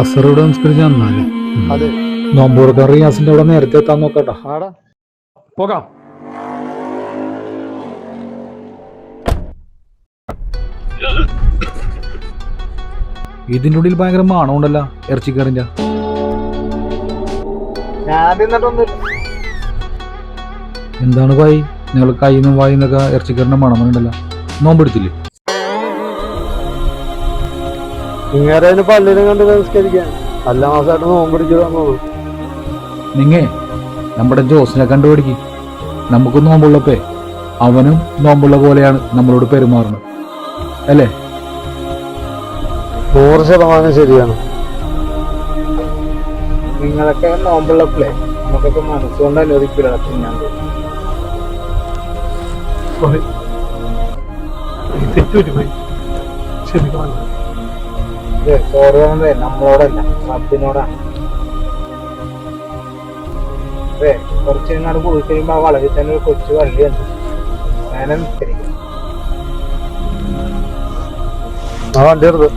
അസറോട് നമസ്കരിച്ച് നന്നാലേ അതെ. നോമ്പൂർക്കാർ റിയാസിന്റെ അവിടെ നേരത്തെ എത്താൻ നോക്കട്ടെ. ആടാ. പോകാം. ഇതിന്റെ ഉള്ളിൽ ഭയങ്കര മാണമുണ്ടല്ല ഇറച്ചിക്കറിന്റെ. എന്താണ് ഭായി? നിങ്ങൾ കയ്യിൽ നിന്നും വായി നിന്നൊക്കെ ഇറച്ചിക്കറിന്റെ മണമുണ്ടല്ല നോമ്പെടുത്തില്ലേ? ഇങ്ങനെ പള്ളിയിലും കണ്ട് നമസ്കരിക്കാൻ നല്ല മാസമായിട്ട് നോമ്പിടിച്ചു തന്നോളൂ നിങ്ങേ നമ്മുടെ ജോസിനെ കണ്ടുപിടിക്കും. നമുക്ക് നോമ്പുള്ളപ്പേ അവനും നോമ്പുള്ള പോലെയാണ് നമ്മളോട് പെരുമാറുന്നത്. അല്ലേ? നൂറ് ശതമാനം ശരിയാണ്. നിങ്ങളൊക്കെ നോമ്പുള്ളപ്പോഴേ നമുക്കൊക്കെ മനസ്സുകൊണ്ട് അനുവദിക്കില്ല ഞാൻ തെറ്റുപറ്റിപ്പോയി ക്ഷമിക്കണം. ചോറ് പറയുന്നത് നമ്മളോടല്ല റബ്ബിനോടാണ് അതെ കുറച്ച് നാട് പോയി കഴിയുമ്പോ ആ വളവിൽ തന്നെ ഒരു കൊച്ചു ആ വണ്ടി എടുത്ത്.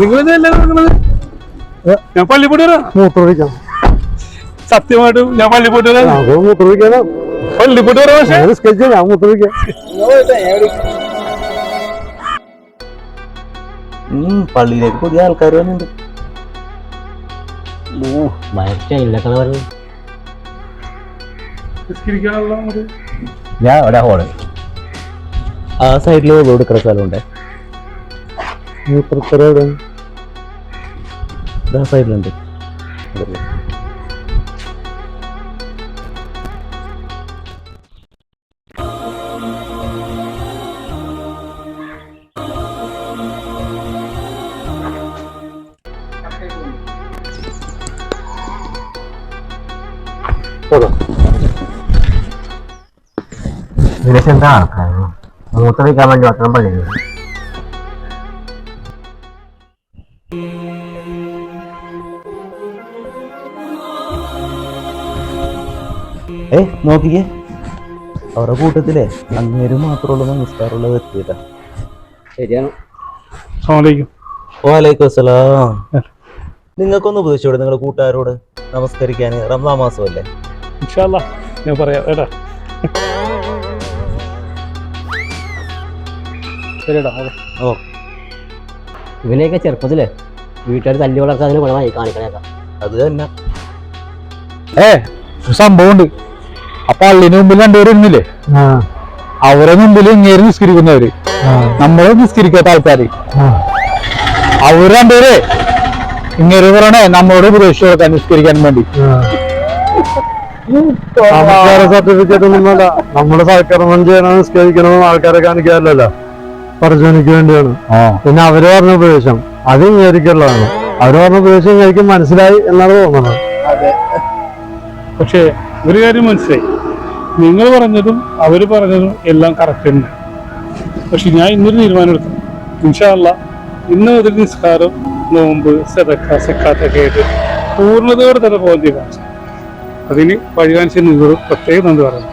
നിങ്ങൾ നിങ്ങളത് ഞാൻ പള്ളി പോയിട്ട് വരാം മൂത്രമൊഴിക്കാം സത്യമായിട്ടും ഞാൻ പള്ളി വരാം. നമുക്ക് പക്ഷേ ഞാൻ ഉം, പള്ളിയിലേക്ക് പുതിയ ആൾക്കാർ വന്നിട്ടുണ്ട് ഞാൻ അവിടെ ഹോൾ. ആ സൈഡിൽ കൊടുക്കുന്ന സ്ഥലമുണ്ട്. മൂത്രത്തരോട് സൈഡിലുണ്ട് എന്താ ആൾക്കാർ മൂത്രവിക്കാൻ വേണ്ടി മാത്രം പള്ളിയിൽ ഏ നോക്കിക്കേ. അവരുടെ കൂട്ടത്തിലെ അങ്ങേര് മാത്രമുള്ള നമസ്കാരമുള്ള വ്യക്തിയില്ല ശരിയാണ്. വാലേക്കും അസ്സലാം. നിങ്ങൾക്കൊന്ന് ഉപദേശിച്ചോടെ നിങ്ങളുടെ കൂട്ടുകാരോട്? നമസ്കരിക്കാൻ റംസാൻ മാസമല്ലേ? ഇൻഷാല്ല ഞാൻ പറയാം കേട്ടാ ശരിടാ ഓക്കെ. ഓ. ഇവനെയൊക്കെ ചെറുപ്പത്തിൽ വീട്ടുകാർ തല്ലി വളർത്താൻ അതിന് ഗുണമായി കാണിക്കണേക്ക. അത് തന്നെ. ഏ സംഭവമുണ്ട്. അപ്പൊ അള്ളിന് മുമ്പിൽ രണ്ടുപേരും ഇരുന്നില്ലേ? അവരെ മുമ്പിൽ ഇങ്ങേര് നിസ്കരിക്കുന്നവര്. നമ്മളെ നിസ്കരിക്കാത്ത ആൾക്കാര്. അവർ രണ്ടുപേരെ ഇങ്ങനെ പറയണേ നമ്മളോട് ഉപദേശിച്ചു കൊടുക്കാൻ നിസ്കരിക്കാൻ വേണ്ടി. നമസ്കാര സർട്ടിഫിക്കറ്റ് ഒന്നും വേണ്ട. നമ്മൾ സൽക്കർമ്മം ചെയ്യണം നിസ്കരിക്കണം ആൾക്കാരെ കാണിക്കാറില്ലല്ലോ. പറഞ്ഞെനിക്ക് വേണ്ടിയാണ്. പിന്നെ അവർ പറഞ്ഞ ഉപദേശം അത് ഇങ്ങേരിക്കുള്ളതാണ് അവർ പറഞ്ഞ ഉപദേശം ഇങ്ങേരിക്ക് മനസ്സിലായി എന്നാണ് തോന്നുന്നത്. പക്ഷേ ഒരു കാര്യം മനസ്സിലായി. നിങ്ങൾ പറഞ്ഞതും അവർ പറഞ്ഞതും എല്ലാം കറക്റ്റ് തന്നെ. പക്ഷെ ഞാൻ ഇന്നൊരു തീരുമാനം എടുക്കും ഇൻഷാല്ല ഇന്ന് മുതൽ നിസ്കാരം നോമ്പ് സെതക്ക സെക്കാത്തൊക്കെ ആയിട്ട് പൂർണതയോടെ തന്നെ പോകാൻ തീരുമാനിച്ചു. അതിന് വഴി കാണിച്ച നിങ്ങൾ പ്രത്യേകം നന്ദി പറയുന്നു.